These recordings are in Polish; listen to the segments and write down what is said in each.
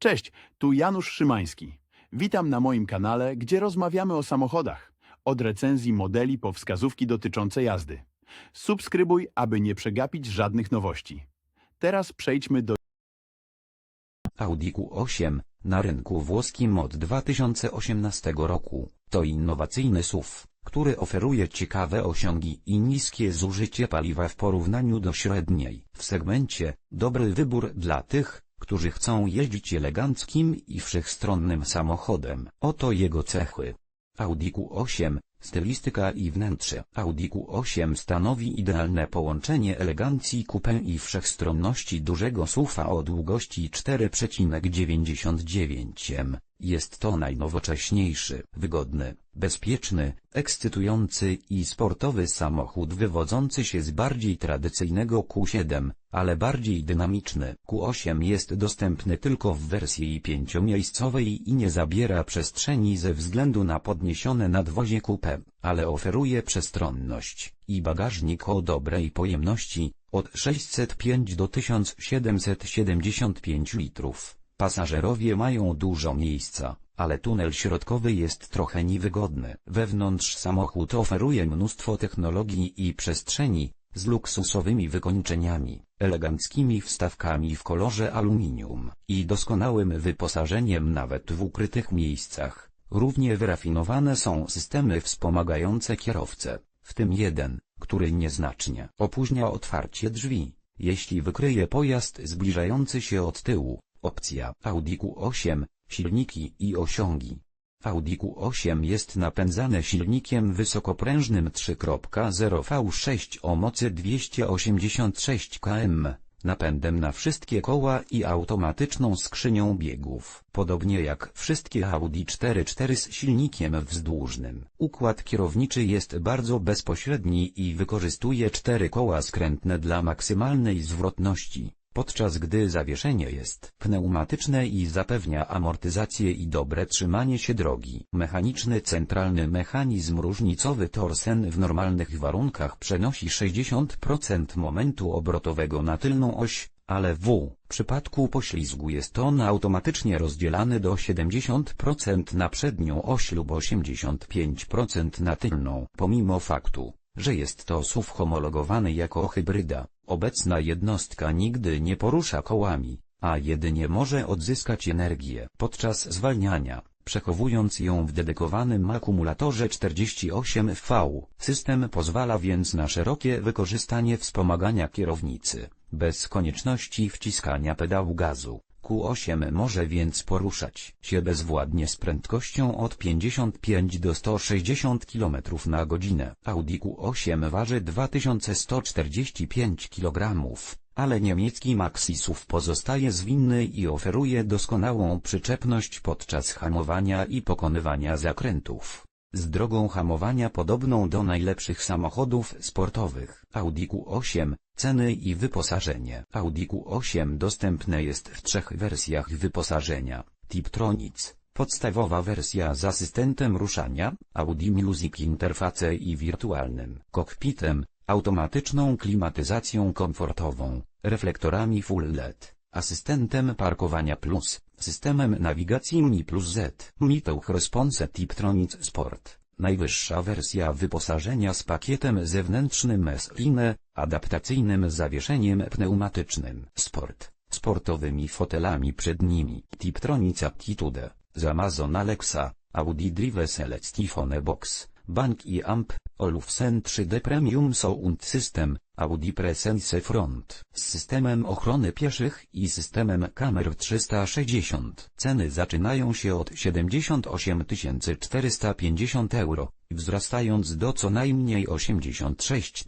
Cześć, tu Janusz Szymański. Witam na moim kanale, gdzie rozmawiamy o samochodach. Od recenzji modeli po wskazówki dotyczące jazdy. Subskrybuj, aby nie przegapić żadnych nowości. Teraz przejdźmy do Audi Q8 na rynku włoskim od 2018 roku. To innowacyjny SUV, który oferuje ciekawe osiągi i niskie zużycie paliwa w porównaniu do średniej. W segmencie dobry wybór dla tych, którzy chcą jeździć eleganckim i wszechstronnym samochodem. Oto jego cechy. Audi Q8 Stylistyka i wnętrze Audi Q8 stanowi idealne połączenie elegancji coupé i wszechstronności dużego SUV-a o długości 4,99 m. Jest to najnowocześniejszy, wygodny, bezpieczny, ekscytujący i sportowy samochód wywodzący się z bardziej tradycyjnego Q7, ale bardziej dynamiczny. Q8 jest dostępny tylko w wersji pięciomiejscowej i nie zabiera przestrzeni ze względu na podniesione nadwozie coupé, ale oferuje przestronność i bagażnik o dobrej pojemności, od 605 do 1775 litrów. Pasażerowie mają dużo miejsca, ale tunel środkowy jest trochę niewygodny. Wewnątrz samochód oferuje mnóstwo technologii i przestrzeni, z luksusowymi wykończeniami, eleganckimi wstawkami w kolorze aluminium i doskonałym wyposażeniem nawet w ukrytych miejscach. Równie wyrafinowane są systemy wspomagające kierowcę, w tym jeden, który nieznacznie opóźnia otwarcie drzwi, jeśli wykryje pojazd zbliżający się od tyłu. Opcja Audi Q8, silniki i osiągi. Audi Q8 jest napędzane silnikiem wysokoprężnym 3.0 V6 o mocy 286 km, napędem na wszystkie koła i automatyczną skrzynią biegów. Podobnie jak wszystkie Audi 4.4 z silnikiem wzdłużnym. Układ kierowniczy jest bardzo bezpośredni i wykorzystuje cztery koła skrętne dla maksymalnej zwrotności podczas gdy zawieszenie jest pneumatyczne i zapewnia amortyzację i dobre trzymanie się drogi. Mechaniczny centralny mechanizm różnicowy Torsen w normalnych warunkach przenosi 60% momentu obrotowego na tylną oś, ale w przypadku poślizgu jest on automatycznie rozdzielany do 70% na przednią oś lub 85% na tylną. Pomimo faktu, że jest to SUV homologowany jako hybryda, obecna jednostka nigdy nie porusza kołami, a jedynie może odzyskać energię podczas zwalniania, przechowując ją w dedykowanym akumulatorze 48V. System pozwala więc na szerokie wykorzystanie wspomagania kierownicy, bez konieczności wciskania pedału gazu. Q8 może więc poruszać się bezwładnie z prędkością od 55 do 160 km na godzinę. Audi Q8 waży 2145 kg, ale niemiecki Maxi SUV pozostaje zwinny i oferuje doskonałą przyczepność podczas hamowania i pokonywania zakrętów. Z drogą hamowania podobną do najlepszych samochodów sportowych. Audi Q8, ceny i wyposażenie. Audi Q8 dostępne jest w trzech wersjach wyposażenia. Tiptronic, podstawowa wersja z asystentem ruszania, Audi Music Interface i wirtualnym kokpitem, automatyczną klimatyzacją komfortową, reflektorami Full LED, asystentem parkowania plus, systemem nawigacji Mi Plus Z, Miteuch Response Tiptronic Sport, najwyższa wersja wyposażenia z pakietem zewnętrznym SINE, adaptacyjnym zawieszeniem pneumatycznym, Sport, sportowymi fotelami przednimi, Tiptronic Attitude, z Amazon Alexa, Audi Drive Select Box, Bank i Amp, Olufsen 3D Premium Sound System, Audi Presence Front, z systemem ochrony pieszych i systemem kamer 360. Ceny zaczynają się od 78 450 euro, wzrastając do co najmniej 86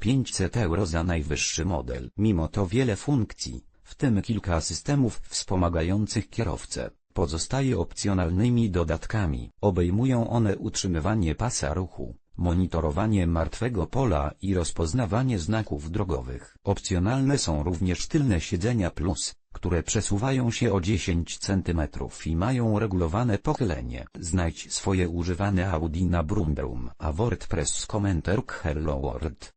500 euro za najwyższy model. Mimo to wiele funkcji, w tym kilka systemów wspomagających kierowcę, pozostaje opcjonalnymi dodatkami. Obejmują one utrzymywanie pasa ruchu, monitorowanie martwego pola i rozpoznawanie znaków drogowych. Opcjonalne są również tylne siedzenia plus, które przesuwają się o 10 cm i mają regulowane pochylenie. Znajdź swoje używane Audi na Brumbrum. A WordPress Commenter Hello World.